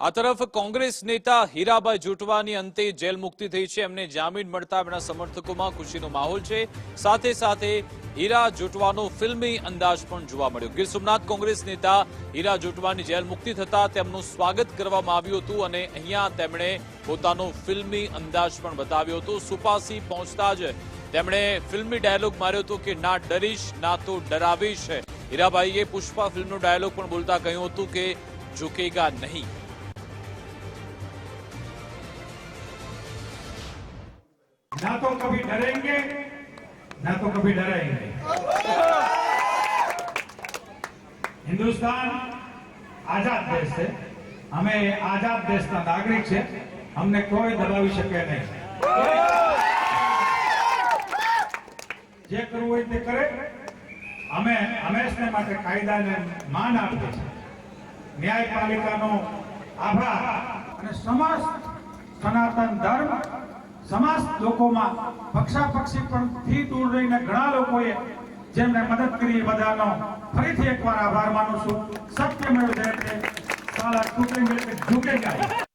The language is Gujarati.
આ તરફ કોંગ્રેસ નેતા હીરાભાઈ જોટવાની અંતે જેલ મુક્તિ થઈ છે. એમને જામીન મળતા એમના સમર્થકોમાં ખુશીનો માહોલ છે. સાથે સાથે હીરા જોટવાનો ફિલ્મી અંદાજ પણ જોવા મળ્યો. ગીર સોમનાથ કોંગ્રેસ નેતા હીરા જોટવાની જેલ મુક્તિ થતા તેમનું સ્વાગત કરવામાં આવ્યું હતું અને અહીંયા તેમણે પોતાનો ફિલ્મી અંદાજ પણ બતાવ્યો હતો. સુપાસી પહોંચતા જ તેમણે ફિલ્મી ડાયલોગ માર્યો હતો કે, ના ડરીશ, ના તો ડરાવીશ. હીરાભાઈએ પુષ્પા ફિલ્મનો ડાયલોગ પણ બોલતા કહ્યું હતું કે, ઝુકેગા નહીં. ना तो कभी डरेंगे ना तो कभी डराएंगे હિન્દુસ્તાન આઝાદ દેશ છે અમે આઝાદ દેશના નાગરિક છે અમને કોઈ દબાવી શકે નહીં જે કરવું હોય તે કરે અમે હંમેશને માટે કાયદાને માન આપીએ છીએ ન્યાયપાલિકાનો આભાર અને સમસ્ત સનાતન ધર્મ સમસ્ત લોકોમાં પક્ષાપક્ષી પણ થી દૂર રહીને ઘણા લોકોએ જેમને મદદ કરી બધાનો ફરીથી એકવાર આભાર માનું છું. મેળવે જયતે સાલા તૂટેંગે કે ઝુકેગા